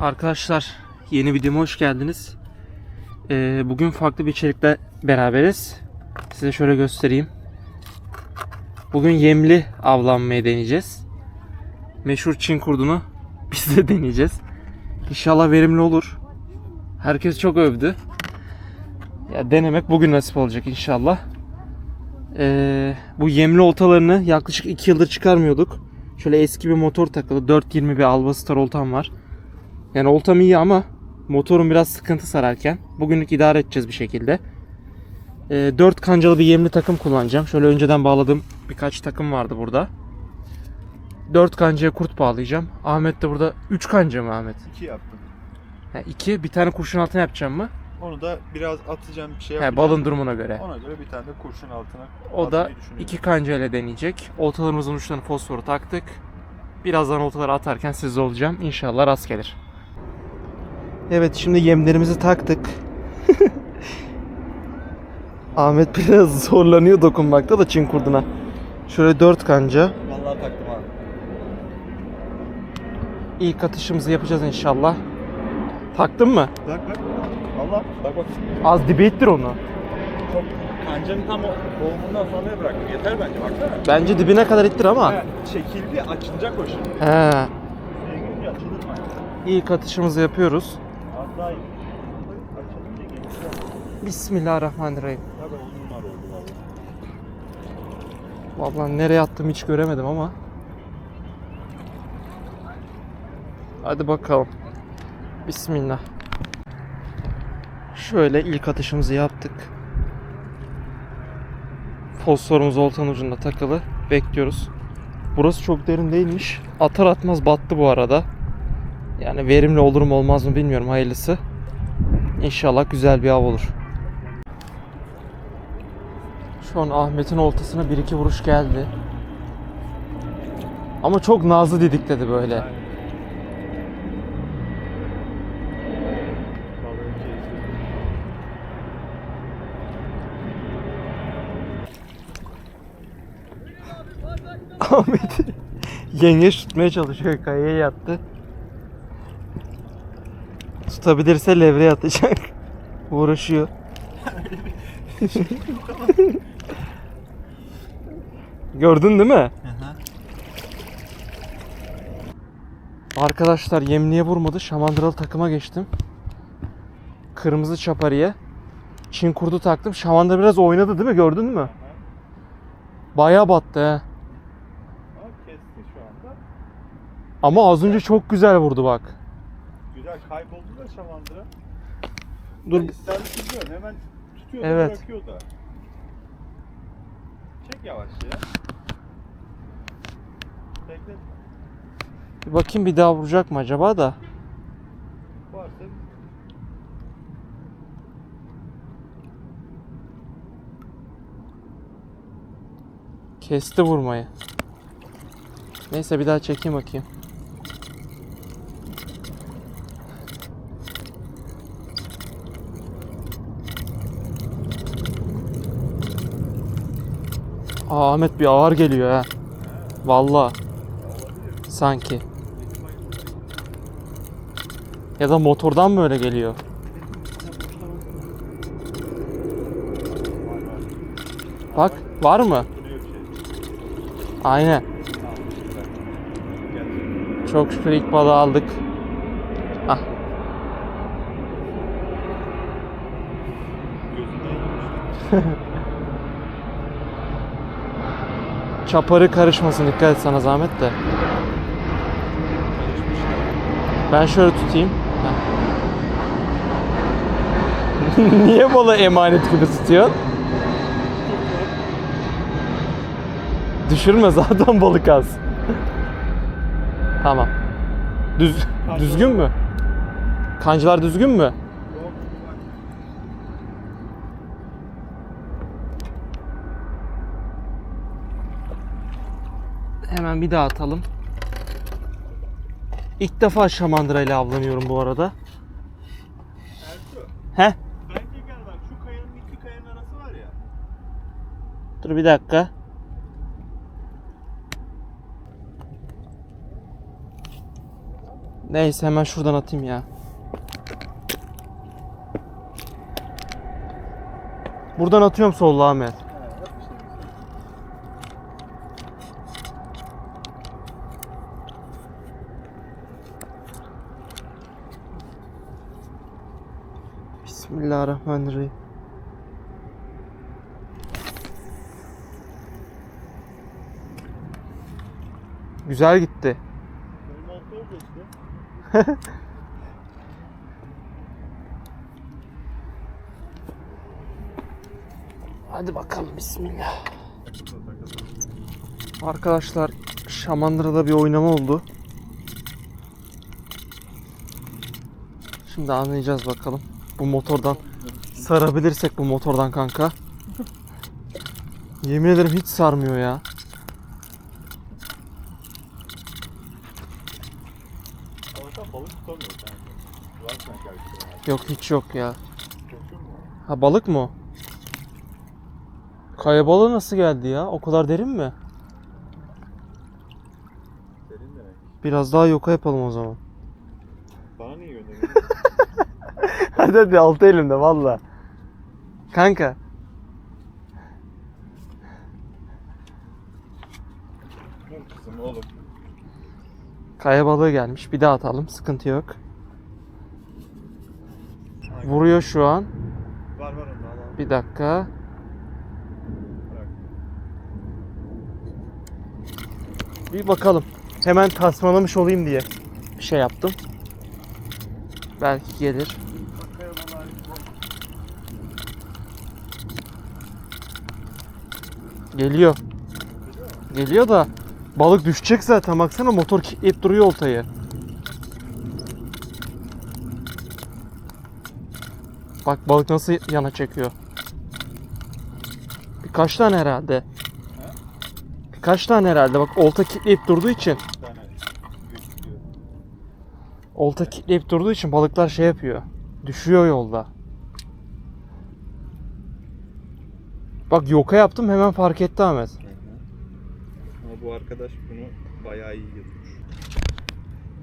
Arkadaşlar yeni videoma hoş geldiniz. Ee, bugün farklı bir içerikle beraberiz. Size şöyle göstereyim. Bugün yemli avlanmayı deneyeceğiz. Meşhur Çin kurdunu biz de deneyeceğiz. İnşallah verimli olur. Herkes çok övdü. Ya denemek bugün nasip olacak inşallah. Ee, bu yemli oltalarını yaklaşık 2 yıldır çıkarmıyorduk. Şöyle eski bir motor takılı 420 bir Albastar oltam var. Yani oltam iyi ama motorun biraz sıkıntı sararken bugünlük idare edeceğiz bir şekilde. Ee, 4 kancalı bir yemli takım kullanacağım. Şöyle önceden bağladığım birkaç takım vardı burada. 4 kancaya kurt bağlayacağım. Ahmet de burada 3 kanca mı Ahmet? 2 yaptım. 2 bir tane kurşun altına yapacağım mı? Onu da biraz atacağım bir şey He, yapacağım. balın durumuna göre. Ona göre bir tane de kurşun altına O da atmayı düşünüyorum. iki kanca ile deneyecek. Oltalarımızın uçlarını fosforu taktık. Birazdan oltaları atarken sizde olacağım. İnşallah rast gelir. Evet şimdi yemlerimizi taktık. Ahmet biraz zorlanıyor dokunmakta da Çin kurduna. Şöyle dört kanca. Vallahi taktım abi. İlk atışımızı yapacağız inşallah. Taktın mı? Bak bak. Allah bak bak. Az dibe ittir onu. Çok kancanın tam o doğumundan sonraya bıraktım. Yeter bence baksana. Bence dibine kadar ittir ama. Ha, çekildi açılacak o şimdi. He. İlk atışımızı yapıyoruz. Bismillahirrahmanirrahim. Vallahi. Nereye attım hiç göremedim ama. Hadi bakalım. Bismillah. Şöyle ilk atışımızı yaptık. Fosforumuz oltanın ucunda takılı. Bekliyoruz. Burası çok derin değilmiş. Atar atmaz battı bu arada. Yani verimli olur mu olmaz mı bilmiyorum hayırlısı. İnşallah güzel bir av olur. Şu an Ahmet'in oltasına bir iki vuruş geldi. Ama çok nazlı didikledi böyle. Ahmet yengeç tutmaya çalışıyor. Kayaya yattı. Tutabilirse levreye atacak. Uğraşıyor. Gördün değil mi? Arkadaşlar yemliğe vurmadı. Şamandıralı takıma geçtim. Kırmızı çapariye. Çin kurdu taktım. Şamandıra biraz oynadı değil mi? Gördün mü? Bayağı battı he. Ama kesti şu anda. Ama az önce çok güzel vurdu bak. Güzel kayboldu da şamandıra. Dur. İster tutuyor hemen tutuyor da Evet. bırakıyor da. Çek yavaş ya. Bekle. Bir bakayım bir daha vuracak mı acaba da. Varsa Kesti vurmayı. Neyse bir daha çekeyim bakayım. Aa, Ahmet bir ağır geliyor ha. Vallahi. Sanki. Ya da motordan mı öyle geliyor? Bak var mı? Aynen. Çok şükür ilk balığı aldık. Ah. Çaparı karışmasın dikkat et sana zahmet de. Ben şöyle tutayım. Niye balığı emanet gibi tutuyorsun? Düşürme zaten balık az. tamam. Düz düzgün mü? Kancılar düzgün mü? Yok, bak. Hemen bir daha atalım. İlk defa şamandıra ile avlanıyorum bu arada. Ertuğ, He? Bence gel bak şu kayanın iki kayanın arası var ya. Dur bir dakika. Neyse hemen şuradan atayım ya. Buradan atıyorum solla Ahmet. Bismillahirrahmanirrahim. Güzel gitti. Hadi bakalım bismillah. Arkadaşlar Şamandıra'da bir oynama oldu. Şimdi anlayacağız bakalım. Bu motordan sarabilirsek bu motordan kanka. Yemin ederim hiç sarmıyor ya. Yok hiç yok ya. Ha balık mı o? Kaya balığı nasıl geldi ya? O kadar derin mi? Biraz daha yoka yapalım o zaman. Bana niye gönderiyorsun? Hadi hadi altı elimde valla. Kanka. Kızım oğlum. Kaya balığı gelmiş. Bir daha atalım. Sıkıntı yok. Vuruyor şu an. Var var onda. Bir dakika. Bir bakalım. Hemen tasmalamış olayım diye bir şey yaptım. Belki gelir. Kaya balığı Geliyor. Geliyor da balık düşecek zaten. Baksana motor kilitleyip duruyor oltayı. Bak balık nasıl yana çekiyor. Birkaç tane herhalde. Birkaç tane herhalde. Bak olta kilitleyip durduğu için. Olta kilitleyip durduğu için balıklar şey yapıyor. Düşüyor yolda. Bak yoka yaptım hemen fark etti Ahmet. Ama bu arkadaş bunu bayağı iyi yutmuş.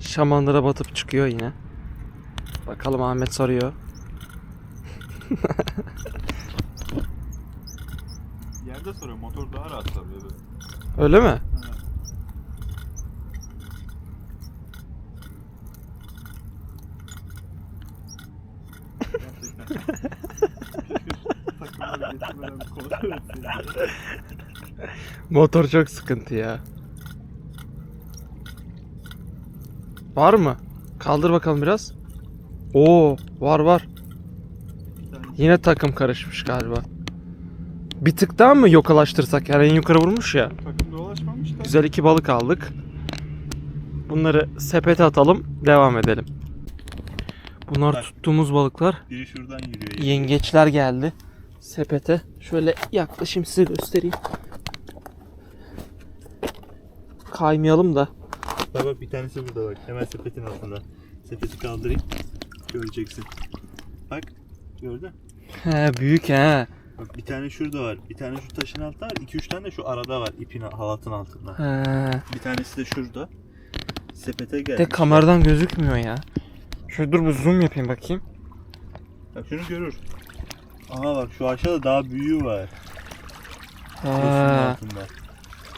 Şamandıra batıp çıkıyor yine. Bakalım Ahmet soruyor. Yerde soruyor motor daha rahat böyle. Öyle mi? Motor çok sıkıntı ya. Var mı? Kaldır bakalım biraz. Oo, var var. Yine takım karışmış galiba. Bir tık daha mı yokalaştırsak? Yani en yukarı vurmuş ya. takım dolaşmamış da. Güzel iki balık aldık. Bunları sepete atalım. Devam edelim. Bunlar tuttuğumuz balıklar. Biri şuradan yürüyor. Yengeçler geldi. Sepete. Şöyle yaklaşayım size göstereyim. Kaymayalım da. Bak bak bir tanesi burada bak. Hemen sepetin altında. Sepeti kaldırayım. Göreceksin. Bak. Gördün. He büyük he. Bak bir tane şurada var. Bir tane şu taşın altında var. 2-3 tane de şu arada var. ipin halatın altında. He. Bir tanesi de şurada. Sepete gelmiş. De kameradan gözükmüyor ya. Şöyle dur bir zoom yapayım bakayım. Bak şunu görür. Aha bak şu aşağıda daha büyüğü var. Altında.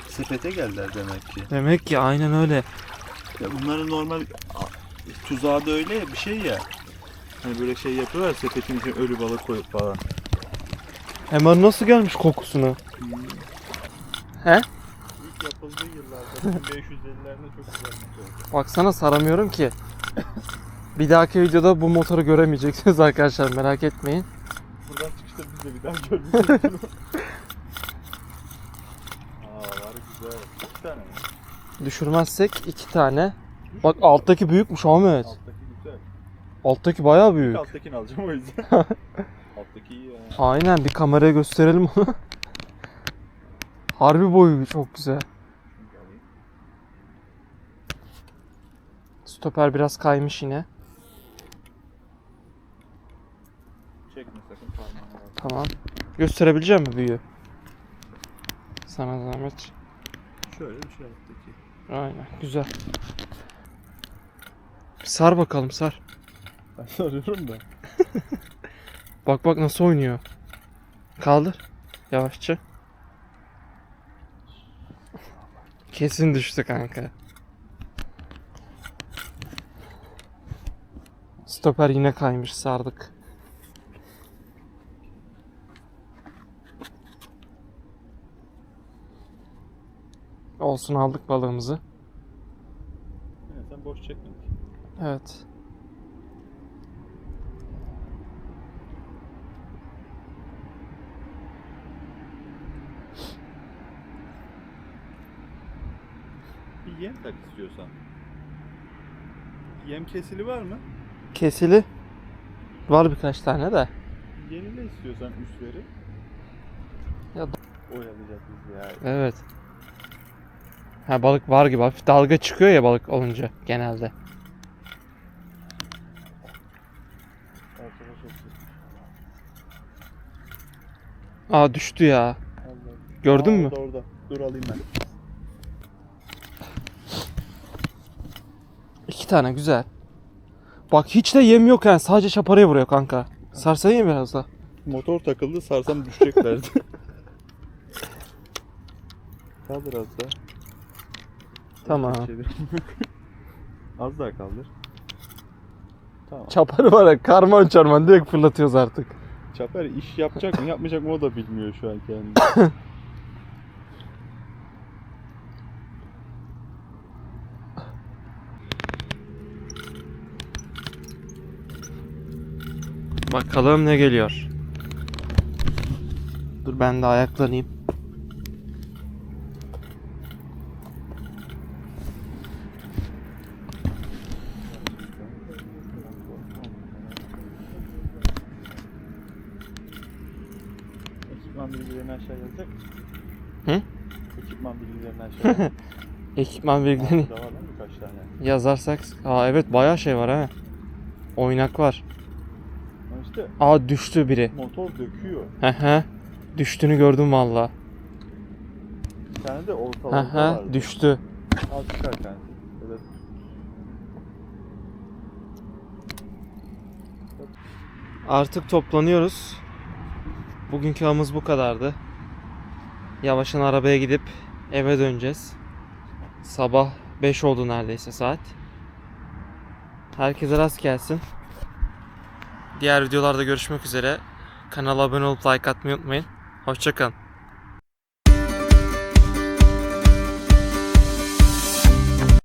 Sepete geldiler demek ki. Demek ki aynen öyle. Ya bunların normal tuzağı da öyle ya bir şey ya. Hani böyle şey yapıyorlar sepetin içine ölü balık koyup falan. Hemen nasıl gelmiş kokusunu? He? İlk yapıldığı yıllarda 1550'lerde çok güzel motor. Baksana saramıyorum ki. Bir dahaki videoda bu motoru göremeyeceksiniz arkadaşlar merak etmeyin. De bir daha görmeyeceğiz. Aa var güzel. İki tane mi? Düşürmezsek iki tane. Bak alttaki büyükmüş Ahmet. Alttaki güzel. Alttaki bayağı İlk büyük. alttakini alacağım o yüzden. Alttaki iyi ya. Aynen bir kameraya gösterelim onu. Harbi boyu çok güzel. Stoper biraz kaymış yine. Tamam. Gösterebileceğim mi büyüğü? Sana zahmet. Şöyle bir şey alttaki. Aynen güzel. Sar bakalım sar. Ben sarıyorum da. Bak bak nasıl oynuyor. Kaldır. Yavaşça. Kesin düştü kanka. Stoper yine kaymış sardık. Olsun aldık balığımızı. Yine sen boş çekme. Evet. Bir yem tak istiyorsan. Yem kesili var mı? Kesili. Var birkaç tane de. Yenile istiyorsan üstleri. Ya Oyalayacak bizi ya. Evet. Ha balık var gibi hafif dalga çıkıyor ya balık olunca genelde. Aa düştü ya. Gördün Aa, mü? Orada orada. Dur alayım ben. İki tane güzel. Bak hiç de yem yok yani sadece çaparaya vuruyor kanka. Sarsayım biraz da. Motor takıldı sarsam düşeceklerdi. kaldır az daha. Tamam. Çevir. az daha kaldır. Tamam. Çaparı var ya karman çorman direkt fırlatıyoruz artık. Çaper iş yapacak mı yapmayacak mı o da bilmiyor şu an kendini. Bakalım ne geliyor. Dur ben de ayaklanayım. Ekipman bilgilerini aşağı yazacak. Hı? Ekipman aşağı yazacak. Ekipman bilgilerini var lan birkaç tane. yazarsak. Aa evet bayağı şey var ha. Oynak var. Ama işte Aa düştü biri. motor döküyor. Hehe. Düştüğünü gördüm valla. Bir tane de ortalarda Hehe vardı. düştü. Al çıkar kendisi. Böyle Artık toplanıyoruz. Bugünkü avımız bu kadardı. Yavaştan arabaya gidip eve döneceğiz. Sabah 5 oldu neredeyse saat. Herkese rast gelsin. Diğer videolarda görüşmek üzere. Kanala abone olup like atmayı unutmayın. Hoşçakalın.